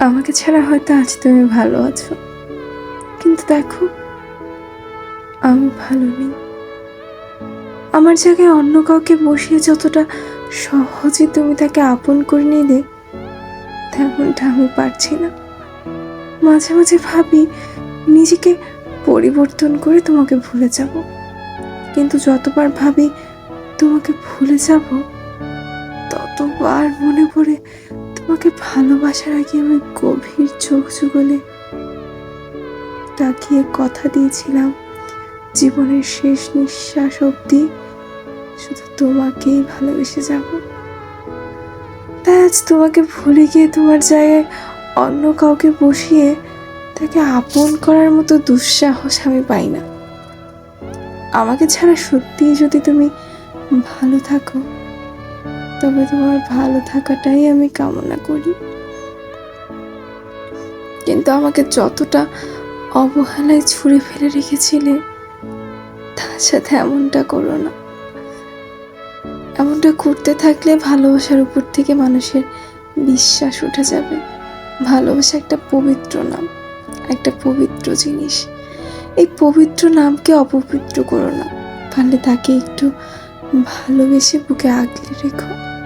আমাকে ছাড়া হয়তো আজ তুমি ভালো আছো। কিন্তু দেখো, আমি ভালো নেই। আমার জায়গায় অন্য কাউকে বসিয়ে যতটা সহজে তুমি তাকে আপন করে নিলে, তেমনটা আমি পারছি না। মাঝে মাঝে ভাবি, নিজেকে পরিবর্তন করে তোমাকে ভুলে যাব। কিন্তু যতবার ভাবি, তোমাকে ভুলে যাব, ততবার মনে পড়ে তোমাকে ভালোবাসার আগে আমি গভীর চোখ যুগলে তাকিয়ে কথা দিয়েছিলাম। জীবনের শেষ নিঃশ্বাস অবধি শুধু তোমাকেই ভালোবেসে যাব। তাই আজ তোমাকে ভুলে গিয়ে তোমার জায়গায় অন্য কাউকে বসিয়ে তাকে আপন করার মতো দুঃসাহস আমি পাই না। আমাকে ছাড়া সত্যিই যদি তুমি ভালো থাকো তবে তোমার ভালো থাকাটাই আমি কামনা করি। কিন্তু আমাকে যতটা অবহেলায় ছুঁড়ে ফেলে রেখেছিলে, তার সাথে এমনটা করো না। এমনটা করতে থাকলে ভালোবাসার উপর থেকে মানুষের বিশ্বাস উঠে যাবে। ভালোবাসা একটা পবিত্র নাম, একটা পবিত্র জিনিস। এই পবিত্র নামকে অপবিত্র করো না, পারলে তাকে একটু ভালোবেসে বুকে আগলে রেখো।